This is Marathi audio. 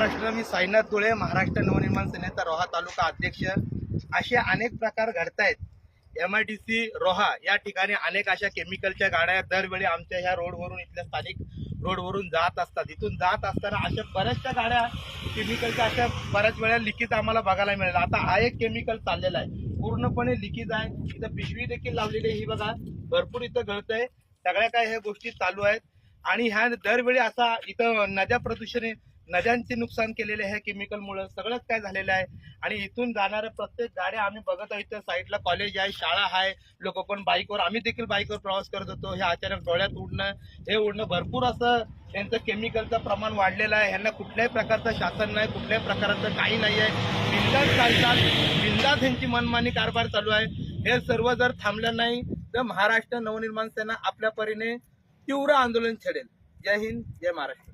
महाराष्ट्र मी साईनाथ धुळे महाराष्ट्र नवनिर्माण सेनेचा रोहा तालुका अध्यक्ष. असे अनेक प्रकार घडतायत. M I D C Roha या ठिकाणी अनेक अशा केमिकलच्या गाड्या दरवेळी आमच्या ह्या रोडवरून इथल्या स्थानिक रोडवरून जात असतात. इथून जात असताना अशा बऱ्याचशा गाड्या केमिकलच्या अशा बऱ्याच वेळा लिकेज आम्हाला बघायला मिळेल. आता हा एक केमिकल चाललेला आहे. पूर्णपणे लिकेज आहे. इथं पिशवी देखील लावलेली आहे. ही बघा भरपूर इथं गळतंय. सगळ्या काय ह्या गोष्टी चालू आहेत. आणि ह्या दरवेळी असा इथं नद्या प्रदूषण नद्यांचे नुकसान केलेले आहे केमिकलमुळं सगळंच काय झालेलं आहे. आणि इथून जाणाऱ्या प्रत्येक गाड्या आम्ही बघत आहोत इथं साईडला कॉलेज आहे शाळा आहे. लोक पण बाईकवर आम्ही देखील बाईकवर प्रवास करत होतो. हे अचानक डोळ्यात उडणं हे उडणं भरपूर असं यांचं केमिकलचं प्रमाण वाढलेलं आहे. ह्यांना कुठल्याही प्रकारचं शासन नाही कुठल्याही प्रकारचं काही नाही आहे. बिंदास चालतात बिंदास यांची मनमानी कारभार चालू आहे. हे सर्व जर थांबलं नाही तर महाराष्ट्र नवनिर्माण सेना आपल्या परीने तीव्र आंदोलन छेडेल. जय हिंद जय महाराष्ट्र.